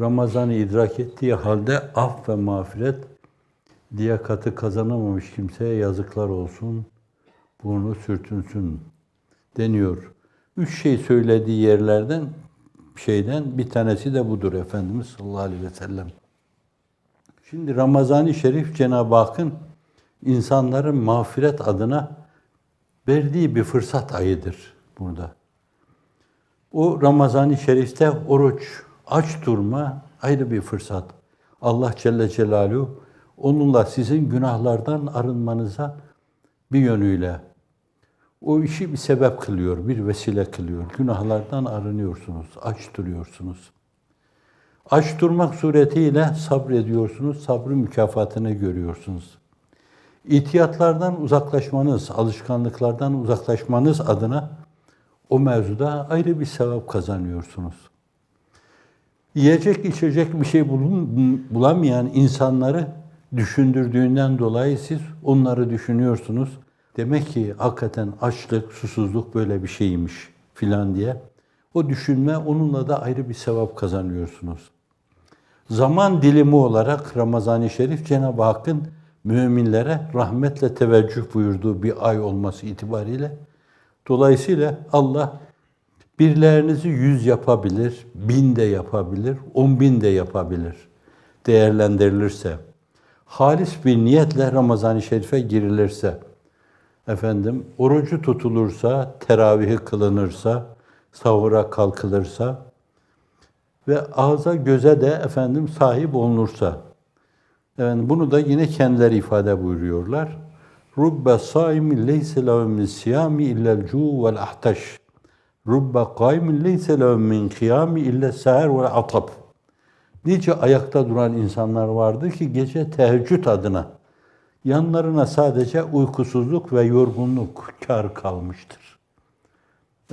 Ramazan'ı idrak ettiği halde af ve mağfiret liyakatı kazanamamış kimseye yazıklar olsun, burnu sürtünsün deniyor. Üç şey söylediği yerlerden şeyden bir tanesi de budur Efendimiz sallallahu aleyhi ve sellem. Şimdi Ramazan-ı Şerif Cenab-ı Hakk'ın insanların mağfiret adına verdiği bir fırsat ayıdır burada. O Ramazan-ı Şerif'te oruç, aç durma ayrı bir fırsat. Allah Celle Celaluhu onunla sizin günahlardan arınmanıza bir yönüyle o işi bir sebep kılıyor, bir vesile kılıyor. Günahlardan arınıyorsunuz, aç duruyorsunuz. Aç durmak suretiyle sabrediyorsunuz, sabrın mükafatını görüyorsunuz. İhtiyatlardan uzaklaşmanız, alışkanlıklardan uzaklaşmanız adına o mevzuda ayrı bir sevap kazanıyorsunuz. Yiyecek, içecek bir şey bulamayan insanları düşündürdüğünden dolayı siz onları düşünüyorsunuz. Demek ki hakikaten açlık, susuzluk böyle bir şeymiş filan diye. O düşünme onunla da ayrı bir sevap kazanıyorsunuz. Zaman dilimi olarak Ramazan-ı Şerif Cenab-ı Hakk'ın müminlere rahmetle teveccüh buyurduğu bir ay olması itibariyle dolayısıyla Allah birlerinizi yüz yapabilir, bin de yapabilir, on bin de yapabilir değerlendirilirse. Halis bir niyetle Ramazan-ı Şerif'e girilirse, efendim orucu tutulursa, teravihi kılınırsa, sahura kalkılırsa ve ağza göze de efendim sahip olunursa. Efendim bunu da yine kendileri ifade buyuruyorlar. Rubbe saimi leyse lehu min siyami illel cu vel ahtaş. Rubbe kaimin leyse lehu min kıyami illa seher vel atab. Nice ayakta duran insanlar vardı ki gece teheccüd adına yanlarına sadece uykusuzluk ve yorgunluk kar kalmıştır.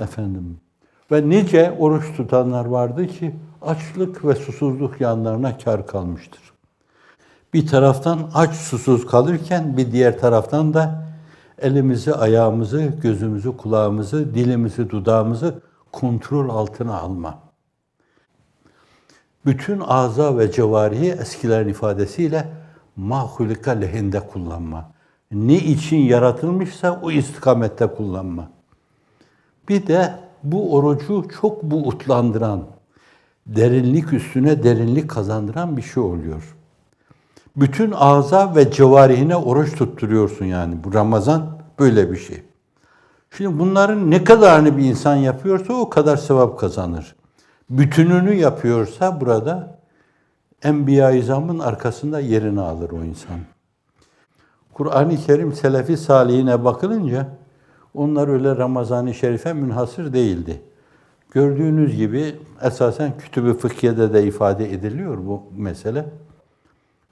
Efendim ve nice oruç tutanlar vardı ki açlık ve susuzluk yanlarına kar kalmıştır. Bir taraftan aç susuz kalırken bir diğer taraftan da elimizi, ayağımızı, gözümüzü, kulağımızı, dilimizi, dudağımızı kontrol altına alma. Bütün ağza ve cevarihi eskilerin ifadesiyle mahulika lehinde kullanma. Ne için yaratılmışsa o istikamette kullanma. Bir de bu orucu çok buğutlandıran, derinlik üstüne derinlik kazandıran bir şey oluyor. Bütün ağza ve cevarihine oruç tutturuyorsun yani. Bu Ramazan böyle bir şey. Şimdi bunların ne kadarını bir insan yapıyorsa o kadar sevap kazanır. Bütününü yapıyorsa burada Enbiya-i arkasında yerini alır o insan. Kur'an-ı Kerim Selefi Salihine bakılınca onlar öyle Ramazan-ı Şerif'e münhasır değildi. Gördüğünüz gibi esasen kütüb-ü fıkhiyede de ifade ediliyor bu mesele.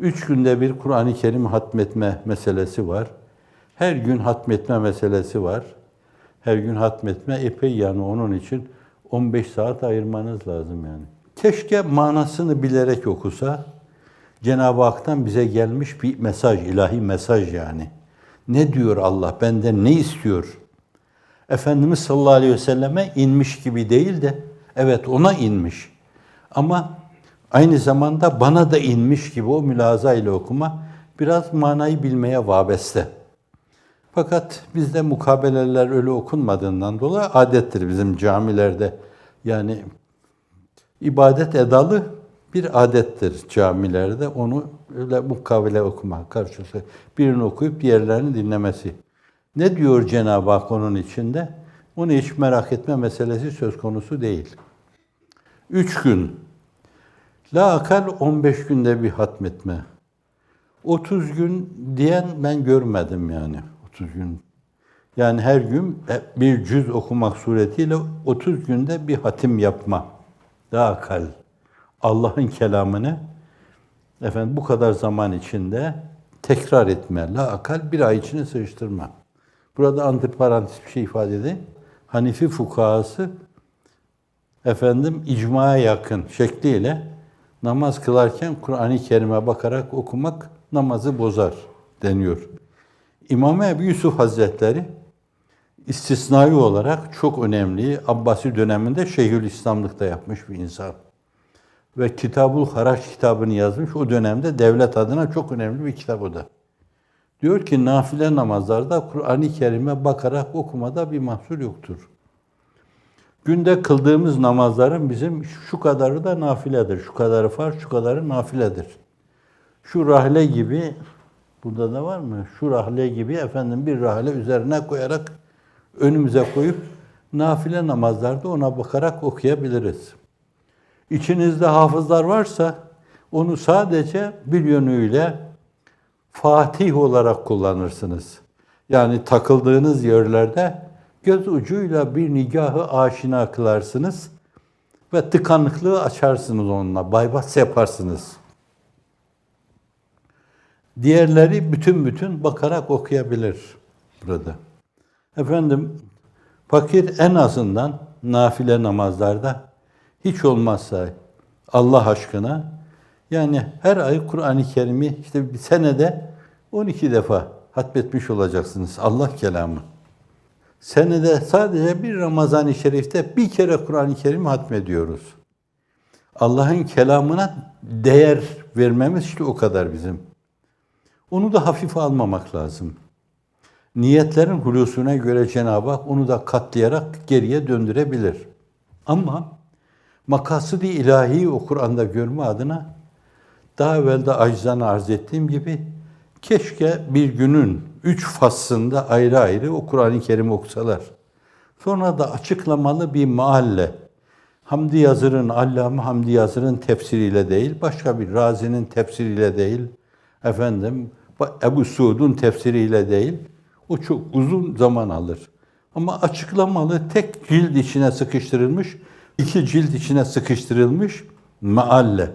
Üç günde bir Kur'an-ı Kerim hatmetme meselesi var. Her gün hatmetme meselesi var. Her gün hatmetme epey yani onun için 15 saat ayırmanız lazım yani. Keşke manasını bilerek okusa, Cenab-ı Hak'tan bize gelmiş bir mesaj, ilahi mesaj yani. Ne diyor Allah, benden ne istiyor? Efendimiz sallallahu aleyhi ve selleme inmiş gibi değil de, evet ona inmiş. Ama aynı zamanda bana da inmiş gibi o mülaza ile okuma, biraz manayı bilmeye vabeste. Fakat bizde mukabeleler öyle okunmadığından dolayı adettir bizim camilerde. Yani ibadet edalı bir adettir camilerde. Onu öyle mukabele okuma karşılıklı. Birini okuyup diğerlerini dinlemesi. Ne diyor Cenab-ı Hak onun içinde? Onu hiç merak etme meselesi söz konusu değil. Üç gün. La akal 15 günde bir hatmetme. 30 gün diyen ben görmedim yani. 30 gün. Yani her gün bir cüz okumak suretiyle 30 günde bir hatim yapma. Daha akal. Allah'ın kelamını efendim bu kadar zaman içinde tekrar etme. La akal bir ay içine sığıştırma. Burada antiparantez bir şey ifade edeyim. Hanifi fukahası efendim icmaya yakın şekliyle namaz kılarken Kur'an-ı Kerim'e bakarak okumak namazı bozar deniyor. İmam Ebu Yusuf Hazretleri istisnai olarak çok önemli Abbasi döneminde Şeyhülislamlıkta yapmış bir insan. Ve Kitabul Haraç kitabını yazmış. O dönemde devlet adına çok önemli bir kitap o da. Diyor ki nafile namazlarda Kur'an-ı Kerim'e bakarak okumada bir mahsur yoktur. Günde kıldığımız namazların bizim şu kadarı da nafiledir. Şu kadarı farz, şu kadarı nafiledir. Şu rahle gibi, burada da var mı? Şu rahle gibi efendim bir rahle üzerine koyarak önümüze koyup nafile namazlarda ona bakarak okuyabiliriz. İçinizde hafızlar varsa onu sadece bir yönüyle Fatih olarak kullanırsınız. Yani takıldığınız yerlerde göz ucuyla bir nigahı aşina kılarsınız ve tıkanıklığı açarsınız onunla, bypass yaparsınız. Diğerleri bütün bütün bakarak okuyabilir burada. Efendim, fakir en azından nafile namazlarda hiç olmazsa Allah aşkına yani her ay Kur'an-ı Kerim'i işte bir senede 12 defa hatmetmiş olacaksınız Allah kelamı. Senede sadece bir Ramazan-ı Şerif'te bir kere Kur'an-ı Kerim'i hatmediyoruz. Allah'ın kelamına değer vermemiz işte o kadar bizim. Onu da hafife almamak lazım. Niyetlerin hulusuna göre Cenab-ı Hak onu da katlayarak geriye döndürebilir. Ama makasıd-ı ilahi o Kur'an'da görme adına daha evvel de acizane arz ettiğim gibi keşke bir günün üç faslında ayrı ayrı o Kur'an-ı Kerim okusalar. Sonra da açıklamalı bir mahalle. Hamdi Yazır'ın, Allame Hamdi Yazır'ın tefsiriyle değil, başka bir Razi'nin tefsiriyle değil, efendim Ebu Suud'un tefsiriyle değil, o çok uzun zaman alır. Ama açıklamalı tek cilt içine sıkıştırılmış, iki cilt içine sıkıştırılmış mealle.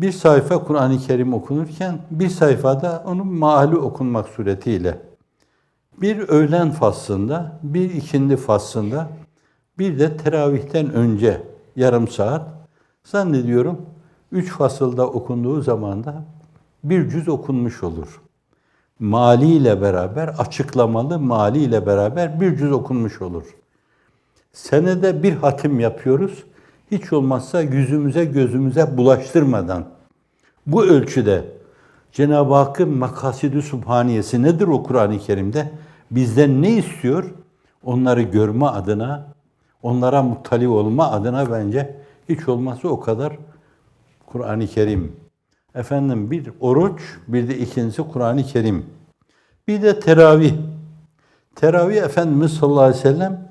Bir sayfa Kur'an-ı Kerim okunurken bir sayfada onun maali okunmak suretiyle bir öğlen faslında, bir ikindi faslında, bir de teravihten önce yarım saat zannediyorum üç fasılda okunduğu zaman da bir cüz okunmuş olur. Mali ile beraber, açıklamalı mali ile beraber bir cüz okunmuş olur. Senede bir hatim yapıyoruz. Hiç olmazsa yüzümüze gözümüze bulaştırmadan bu ölçüde Cenab-ı Hakk'ın makasidi subhaniyesi nedir o Kur'an-ı Kerim'de? Bizden ne istiyor? Onları görme adına, onlara muttali olma adına bence hiç olmazsa o kadar Kur'an-ı Kerim. Efendim bir oruç, bir de ikincisi Kur'an-ı Kerim. Bir de teravih. Teravih Efendimiz sallallahu aleyhi ve sellem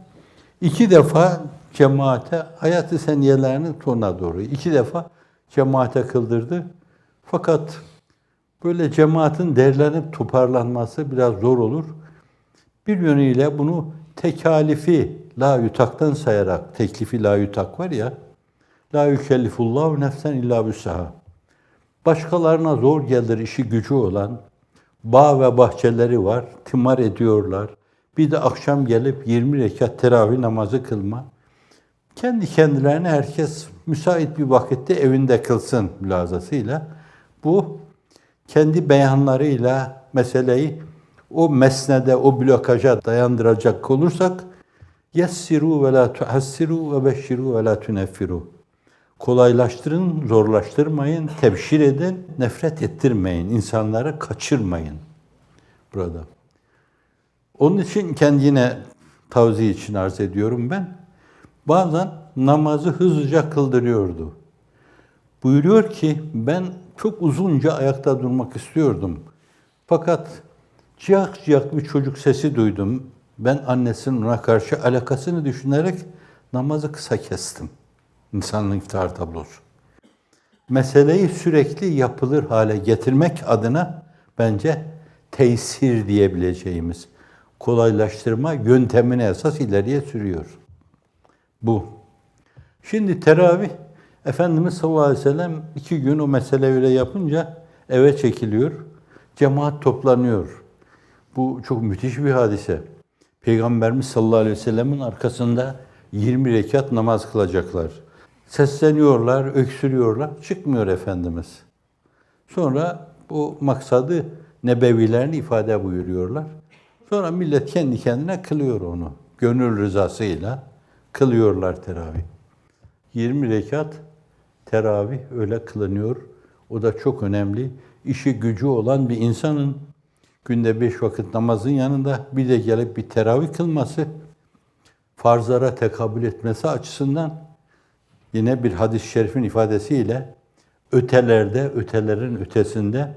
iki defa cemaate hayatı seniyelerinin sonuna doğru iki defa cemaate kıldırdı. Fakat böyle cemaatin derlenip toparlanması biraz zor olur. Bir yönüyle bunu tekalifi la yutaktan sayarak, teklifi la yutak var ya, la yükellifullahu nefsen illa büsaha. Başkalarına zor gelir işi gücü olan, bağ ve bahçeleri var, timar ediyorlar. Bir de akşam gelip 20 rekat teravih namazı kılma. Kendi kendilerine herkes müsait bir vakitte evinde kılsın mülazasıyla. Bu kendi beyanlarıyla meseleyi o mesnede, o blokaja dayandıracak olursak yessiru ve la tuhassiru ve beşşiru ve la tuneffiru. Kolaylaştırın, zorlaştırmayın, tebşir edin, nefret ettirmeyin, insanları kaçırmayın burada. Onun için kendine tavsiye için arz ediyorum ben. Bazen namazı hızlıca kıldırıyordu. Buyuruyor ki ben çok uzunca ayakta durmak istiyordum. Fakat ciyak ciyak bir çocuk sesi duydum. Ben annesinin ona karşı alakasını düşünerek namazı kısa kestim. İnsanın iftihar tablosu. Meseleyi sürekli yapılır hale getirmek adına bence tesir diyebileceğimiz kolaylaştırma yöntemini esas ileriye sürüyor. Bu. Şimdi teravih Efendimiz sallallahu aleyhi ve sellem iki gün o mesele öyle yapınca eve çekiliyor. Cemaat toplanıyor. Bu çok müthiş bir hadise. Peygamberimiz sallallahu aleyhi ve sellemin arkasında 20 rekat namaz kılacaklar. Sesleniyorlar, öksürüyorlar. Çıkmıyor Efendimiz. Sonra bu maksadı nebevilerini ifade buyuruyorlar. Sonra millet kendi kendine kılıyor onu. Gönül rızasıyla kılıyorlar teravih. 20 rekat teravih öyle kılınıyor. O da çok önemli. İşi gücü olan bir insanın günde beş vakit namazın yanında bir de gelip bir teravih kılması, farzlara tekabül etmesi açısından yine bir hadis-i şerifin ifadesiyle ötelerde, ötelerin ötesinde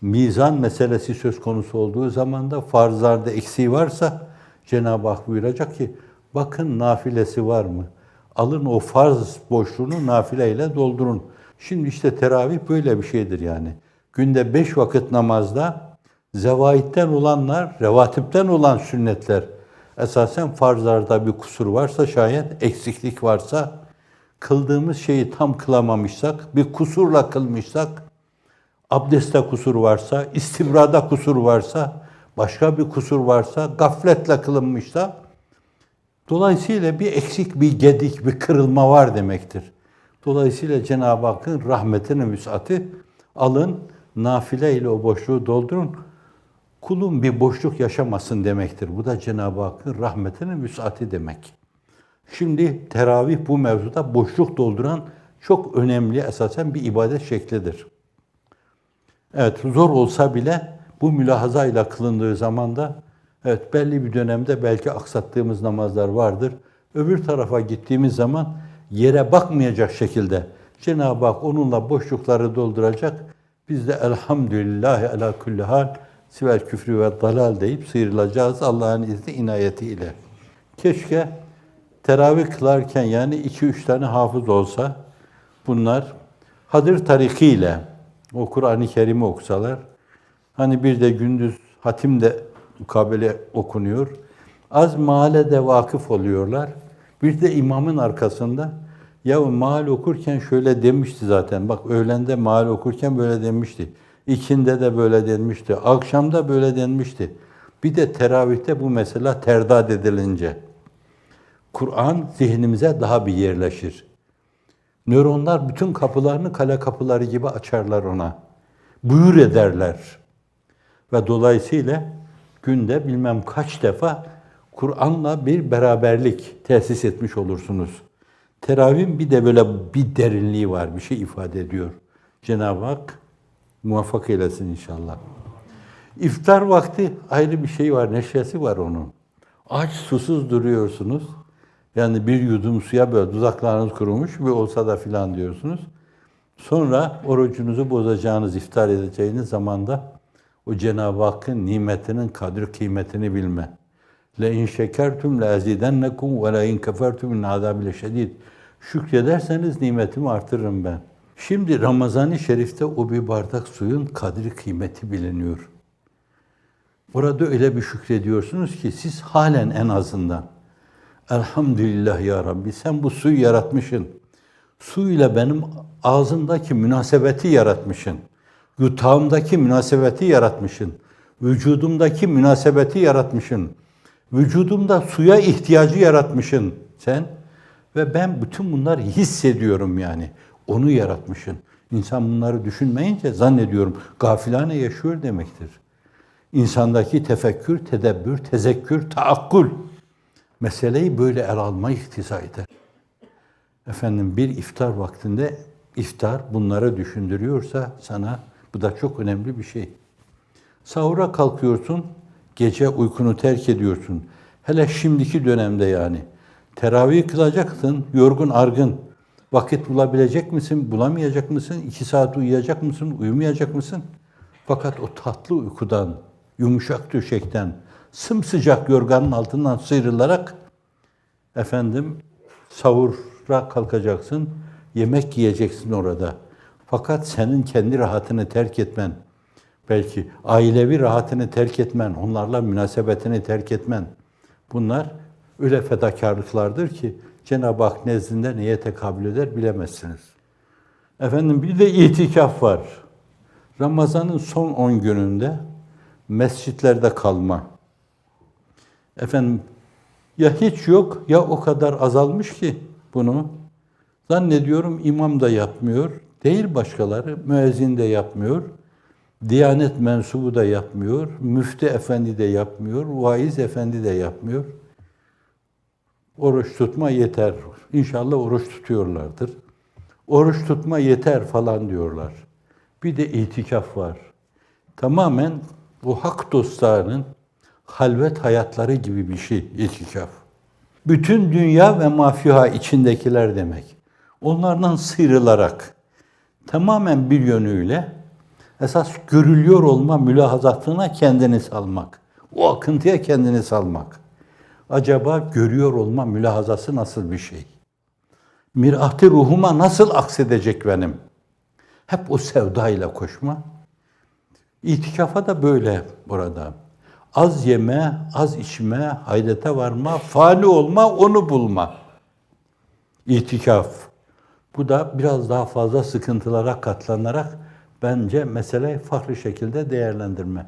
mizan meselesi söz konusu olduğu zaman da farzlarda eksiği varsa Cenab-ı Hak buyuracak ki bakın nafilesi var mı? Alın o farz boşluğunu nafileyle doldurun. Şimdi işte teravih böyle bir şeydir yani. Günde beş vakit namazda zevaitten olanlar, revatipten olan sünnetler esasen farzlarda bir kusur varsa şayet eksiklik varsa kıldığımız şeyi tam kılamamışsak, bir kusurla kılmışsak, abdestte kusur varsa, istibrada kusur varsa, başka bir kusur varsa, gafletle kılınmışsa, dolayısıyla bir eksik, bir gedik, bir kırılma var demektir. Dolayısıyla Cenab-ı Hakk'ın rahmetinin müsaati alın, nafile ile o boşluğu doldurun. Kulun bir boşluk yaşamasın demektir. Bu da Cenab-ı Hakk'ın rahmetinin müsaati demek. Şimdi teravih bu mevzuda boşluk dolduran çok önemli esasen bir ibadet şeklidir. Evet zor olsa bile bu mülahazayla kılındığı zaman da evet belli bir dönemde belki aksattığımız namazlar vardır. Öbür tarafa gittiğimiz zaman yere bakmayacak şekilde Cenab-ı Hak onunla boşlukları dolduracak. Biz de elhamdülillahi ala kulli hal siver küfrü ve dalal deyip sıyrılacağız Allah'ın izni inayetiyle. Keşke teravih kılarken yani iki üç tane hafız olsa bunlar hadır tarikiyle o Kur'an-ı Kerim'i okusalar hani bir de gündüz hatim de mukabele okunuyor. Az mahallede vakıf oluyorlar. Bir de imamın arkasında ya mahal okurken şöyle demişti zaten. Bak öğlende mahal okurken böyle demişti. İkinde de böyle denmişti. Akşamda böyle denmişti. Bir de teravihte bu mesela terdad edilince. Kur'an zihnimize daha bir yerleşir. Nöronlar bütün kapılarını kale kapıları gibi açarlar ona. Buyur ederler. Ve dolayısıyla günde bilmem kaç defa Kur'an'la bir beraberlik tesis etmiş olursunuz. Teravih bir de böyle bir derinliği var, bir şey ifade ediyor. Cenab-ı Hak muvaffak eylesin inşallah. İftar vakti ayrı bir şey var, neşesi var onun. Aç susuz duruyorsunuz. Yani bir yudum suya böyle dudaklarınız kurumuş bir olsa da filan diyorsunuz. Sonra orucunuzu bozacağınız, iftar edeceğiniz zamanda o Cenab-ı Hakk'ın nimetinin kadri kıymetini bilme. Le in şekertum le azidennekum ve le in kefertum min azabil şedid. Şükrederseniz nimetimi artırırım ben. Şimdi Ramazan-ı Şerif'te o bir bardak suyun kadri kıymeti biliniyor. Orada öyle bir şükrediyorsunuz ki siz halen en azından Elhamdülillah ya Rabbi sen bu suyu yaratmışsın. Suyla benim ağzımdaki münasebeti yaratmışsın. Yutağımdaki münasebeti yaratmışsın. Vücudumdaki münasebeti yaratmışsın. Vücudumda suya ihtiyacı yaratmışsın sen. Ve ben bütün bunları hissediyorum yani. Onu yaratmışsın. İnsan bunları düşünmeyince zannediyorum gafilane yaşıyor demektir. İnsandaki tefekkür, tedebbür, tezekkür, taakkul meseleyi böyle el alma iktiza eder. Efendim bir iftar vaktinde iftar bunları düşündürüyorsa sana bu da çok önemli bir şey. Sahura kalkıyorsun, gece uykunu terk ediyorsun. Hele şimdiki dönemde yani. Teravih kılacaksın, yorgun argın. Vakit bulabilecek misin, bulamayacak mısın? İki saat uyuyacak mısın, uyumayacak mısın? Fakat o tatlı uykudan, yumuşak döşekten, sımsıcak yorganın altından sıyrılarak efendim savura kalkacaksın, yemek yiyeceksin orada. Fakat senin kendi rahatını terk etmen, belki ailevi rahatını terk etmen, onlarla münasebetini terk etmen, bunlar öyle fedakarlıklardır ki Cenab-ı Hak nezdinde neye tekabül eder bilemezsiniz. Efendim bir de itikaf var. Ramazan'ın son 10 gününde mescitlerde kalma. Efendim ya hiç yok ya o kadar azalmış ki bunu. Zannediyorum imam da yapmıyor. Değil başkaları, müezzin de yapmıyor. Diyanet mensubu da yapmıyor, müftü efendi de yapmıyor, vaiz efendi de yapmıyor. Oruç tutma yeter. İnşallah oruç tutuyorlardır. Oruç tutma yeter falan diyorlar. Bir de itikaf var. Tamamen bu hak dostlarının halvet hayatları gibi bir şey itikaf. Bütün dünya ve mafiha içindekiler demek. Onlardan sıyrılarak tamamen bir yönüyle esas görülüyor olma mülahazatına kendini salmak. O akıntıya kendini salmak. Acaba görüyor olma mülahazası nasıl bir şey? Mir'ati ruhuma nasıl aksedecek benim? Hep o sevdayla koşma. İtikafa da böyle burada. Az yeme, az içme, hayrete varma, fani olma, onu bulma. İtikaf. Bu da biraz daha fazla sıkıntılara katlanarak bence meseleyi farklı şekilde değerlendirme.